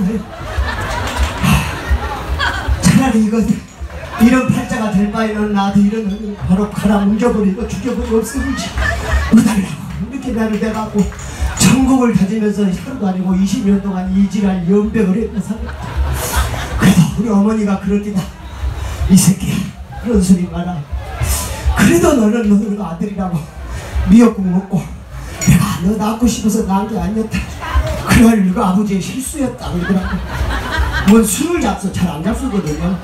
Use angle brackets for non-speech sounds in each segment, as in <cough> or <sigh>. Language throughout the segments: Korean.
말이야. 차라리 이거 이런 팔자가 될 바에는 나도 이런 바로 가라 뭉겨버리고 죽여버리고 없애버리지. 못하려고. 이렇게 나를 내갖고 전국을 다니면서 하루도 아니고 20년 동안 이지랄 연백을 했다 살았다 그래도 우리 어머니가 그러기다. 이 새끼야 그런 소리 마라. 그래도 너는 너는 아들이라고 미역국 먹고 내가 너 낳고 싶어서 낳은 게 아니었다 그날 이거 아버지의 실수였다 그러더라고 뭔 술을 잡서 잘 안 잡수거든요.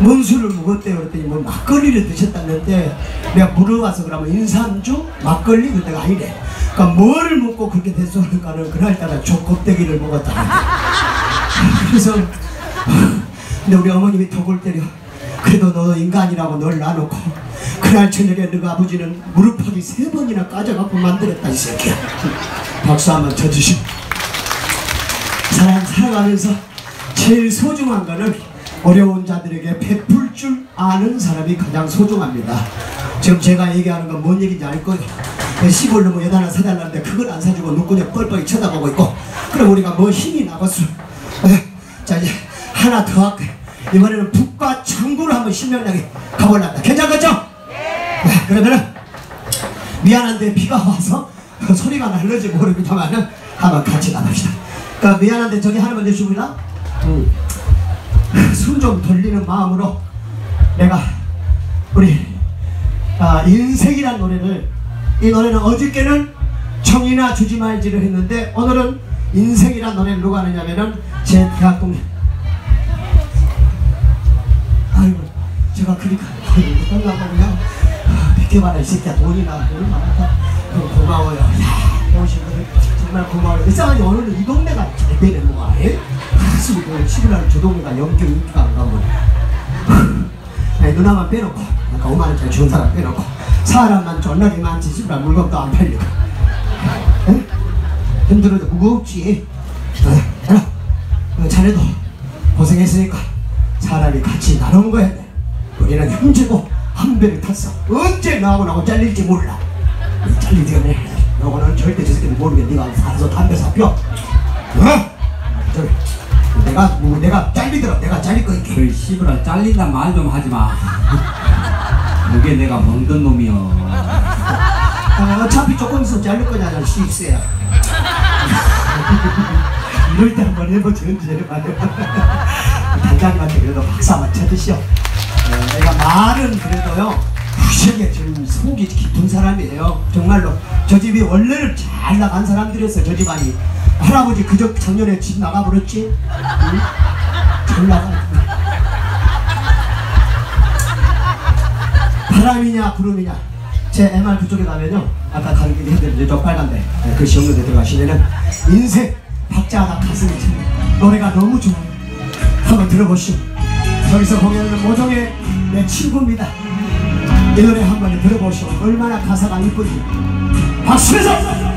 뭔 술을 먹었대요. 그랬더니 뭐 막걸리를 드셨다는데 내가 물어봐서 그러면 인삼주 막걸리 그때가 아니래. 그러니까 뭐를 먹고 그렇게 됐었는가는 그날따라 족껍데기를 먹었다. 그래서 근데 우리 어머님이 덕을 때려. 그래도 너 인간이라고 널 놔놓고 그날 저녁에 너가 아버지는 무릎팍이 세 번이나 까져갖고 만들었다 이 새끼야. 박수 한번 쳐주시고 사람 살아가면서 제일 소중한 거는 어려운 자들에게 베풀 줄 아는 사람이 가장 소중합니다. 지금 제가 얘기하는 건 뭔 얘기인지 알 거예요. 시골로 뭐 여단 하나 사달라는데 그걸 안 사주고 눈구녕 뻘뻘이 쳐다보고 있고 그럼 우리가 뭐 힘이 나겠어. 자 이제 하나 더 할게요. 이번에는 북과 청구를 한번 신명나게 가볼랍니다. 괜찮겠죠? 네, 그러면은 미안한데 비가 와서 <laughs> 소리가 날는지 모르겠다만은 한번 같이 가봅시다. 그러니까 미안한데 저기 하나만 내주시라? 숨좀 돌리는 마음으로 내가 우리 아, 인생이란 노래를 이 노래는 어저께는 청이나 주지 말지를 했는데 오늘은 인생이란 노래를 누가 하느냐면은 제 대학 동생 아이고 제가 그러니까 못한다고 그냥. 백개만이 새끼야. 돈이나 돈이 많다 고마워요. 야 정말 고마워요. 이상하게 오늘은 이 동네가 잘 되는 거야 예? 사실 그 11날 저 동네가 연경 인기가 안 가고. <laughs> 아니 누나만 빼놓고 아까 5만 원짜리 준 사람 빼놓고 사람만 존나게 많지 11날 물건도 안 팔리고 에? 힘들어도 무겁지. 어, 어, 자네도 고생했으니까 사람이 같이 나누는 거야 돼. 우리는 형제고 한 배를 탔어. 언제 나하고 나하고 잘릴지 몰라. 잘리지가 내 너는 절대 저 새끼는 모르게 네가 알아서 담배 사펴 어? 저기 내가 뭐 내가 잘리더라 내가 잘릴 거니까 그 씨부라 잘린다 말좀 하지 마. <laughs> 그게 내가 먹던 놈이여. 어, 어차피 조금 있으면 잘릴 거냐 시익세야 <laughs> 이럴 때 한번 해보지 언제 해봐요 단장님한테 그래도 박수 한번 쳐주시오 어, 내가 말은 그래도요 구석에 좀 속이 깊은 사람이에요. 정말로 저 집이 원래는 잘 나간 사람들이었어 저 집안이. 할아버지 그저 작년에 집 나가버렸지? 응? 잘 나가 바람이냐 구름이냐? 제 MR 그쪽에 가면요. 아까 가르치긴 했는데 저 빨간데 네, 그 시험에 들어가시면은 인생 박자가 가슴이 참 노래가 너무 좋아요. 한번 들어보시오. 저기서 보면은 모종의 내 친구입니다 이 노래 한번 들어보시오 얼마나 가사가 이쁜지 박수에서 바람이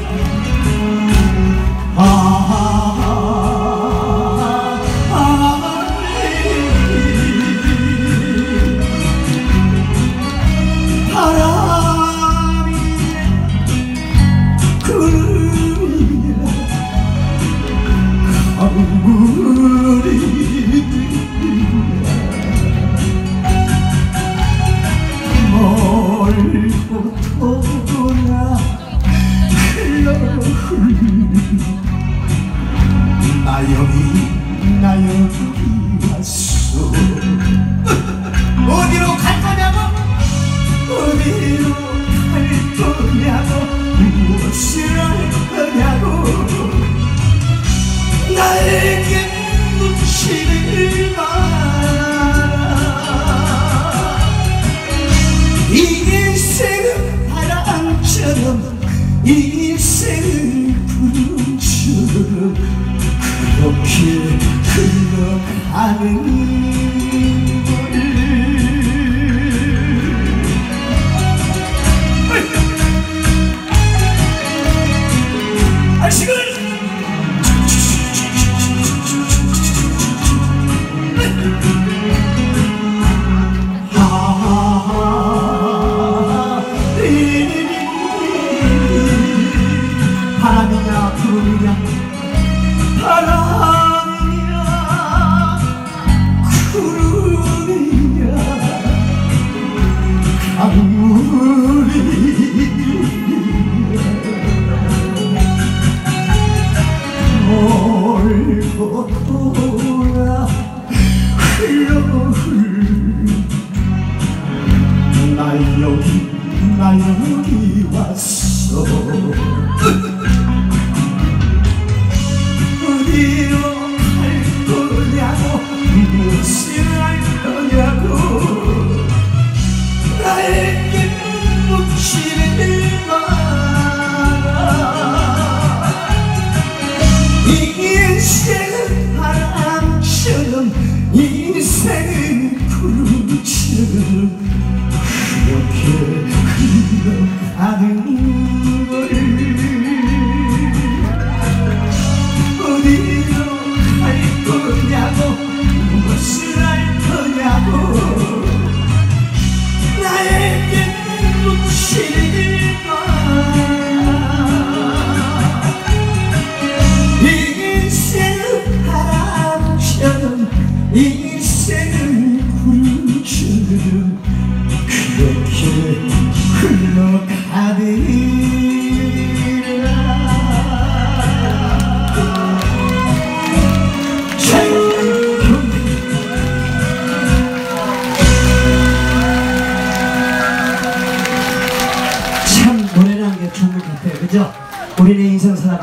여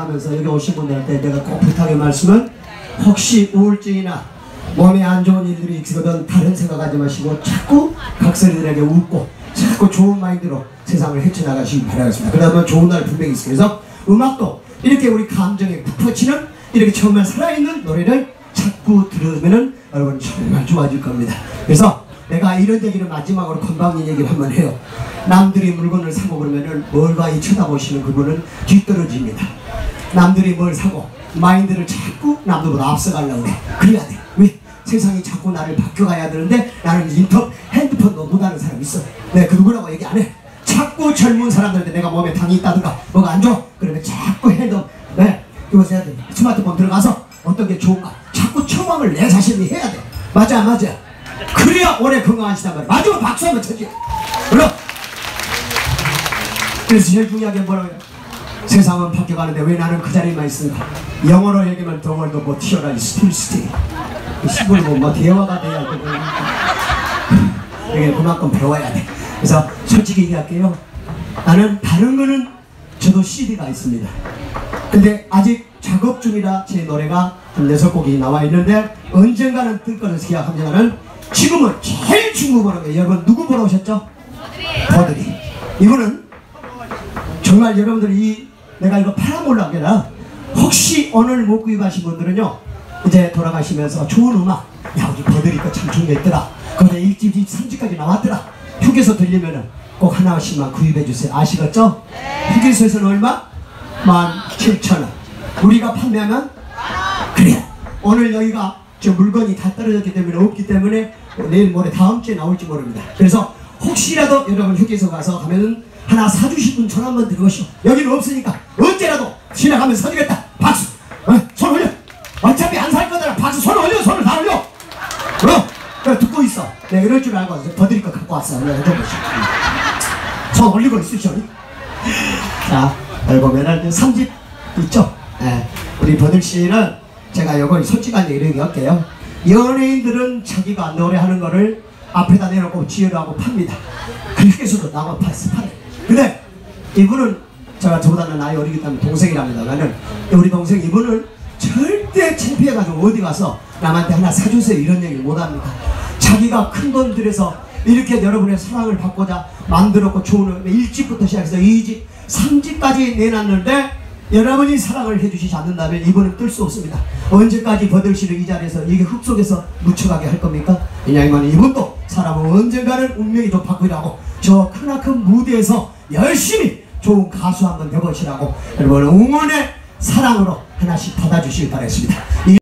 살아가면서 여기 오신 분들한테 내가 꼭 부탁의 말씀은 혹시 우울증이나 몸에 안 좋은 일들이 있거든 다른 생각하지 마시고 자꾸 각설이들에게 웃고 자꾸 좋은 마인드로 세상을 헤쳐나가시기 바라겠습니다 그러면 좋은 날 분명히 있어요 그래서 음악도 이렇게 우리 감정에 푹 퍼치는 이렇게 정말 살아있는 노래를 자꾸 들으면은 여러분 정말 좋아질 겁니다 그래서 내가 이런 얘기를 마지막으로 건방진 얘기를 한번 해요. 남들이 물건을 사고 그러면은 멀가히 쳐다보시는 그분은 뒤떨어집니다. 남들이 뭘 사고 마인드를 자꾸 남들보다 앞서가려고 해. 그래야 돼. 왜? 세상이 자꾸 나를 바뀌어가야 되는데 나는 인터 핸드폰도 못하는 사람 있어. 내가 그 누구라고 얘기 안 해. 자꾸 젊은 사람들한테 내가 몸에 당이 있다든가 뭐가 안 좋아. 그러면 자꾸 핸드 네. 이것을 해야 돼. 스마트폰 들어가서 어떤 게 좋은가. 자꾸 처방을 내 자신이 해야 돼. 맞아 안 맞아. 그래야 오래 건강하시단 말이야. 마지막 박수 한번 쳐줘. 물론. 그래서 제일 중요한 게 뭐라고요? 세상은 바뀌어가는데 왜 나는 그 자리에만 있는가? 영어로 얘기하면 world 뭐 튀어나리 still stay. 시골 뭐 대화가 돼야 되고 이게 그만큼 배워야 돼. 그래서 솔직히 얘기할게요. 나는 다른 거는 저도 CD가 있습니다. 근데 아직 작업 중이라 제 노래가 한 네섯 곡이 나와 있는데 언젠가는 뜰 거를 생각합니다는 지금은 제일 중요한 게 여러분 누구 보러 오셨죠? 버들이. 이거는 정말 여러분들이 이 내가 이거 팔아먹으려고 아니라. 혹시 오늘 못 구입하신 분들은요 이제 돌아가시면서 좋은 음악 야 우리 버들이 거참 좋은 게 있더라. 그런데 1집, 2집, 3집까지 나왔더라. 휴게소 들리면은 꼭 하나씩만 구입해 주세요. 아시겠죠? 휴게소에서는 얼마? 17,000원. 우리가 판매하면 그래요 오늘 여기가 저 물건이 다 떨어졌기 때문에 없기 때문에 내일 모레 다음 주에 나올지 모릅니다. 그래서 혹시라도 여러분 휴게소 가서 가면은 하나 사주실 분 전화 한번 들어오시오. 여기는 없으니까 언제라도 지나가면 사주겠다. 박수. 어? 손 올려. 어차피 안 살 거더라. 박수. 손 올려. 손을 다 올려. 어? 그래 듣고 있어. 내가 이럴 줄 알고 버드릴 거 갖고 왔어. 내가 해줘보시 손 올리고 있으시오. 자 여기 보면은 3집 있죠? 예. 우리 버들 씨는 제가 요거 솔직한 얘기를 얘기할게요. 연예인들은 자기가 노래하는 거를 앞에다 내놓고 지으라고 팝니다. 그렇게서도 나가 팔스 팔 근데 이분은 제가 저보다는 나이 어리기 때문에 동생이랍니다만은 우리 동생 이분은 절대 창피해가지고 어디 가서 남한테 하나 사주세요. 이런 얘기를 못합니다. 자기가 큰 돈 들여서 이렇게 여러분의 사랑을 받고자 만들었고 좋은 1집부터 시작해서 2집 3집까지 내놨는데 여러분이 사랑을 해주시지 않는다면 이분은 뜰 수 없습니다. 언제까지 버들씨를 이 자리에서 이게 흙 속에서 묻혀가게 할 겁니까? 왜냐하면 이분도 사람은 언젠가는 운명이 좀 바꾸라고 저 크나큰 무대에서 열심히 좋은 가수 한번 되보시라고 여러분 응원의 사랑으로 하나씩 받아주시기 바라겠습니다. 이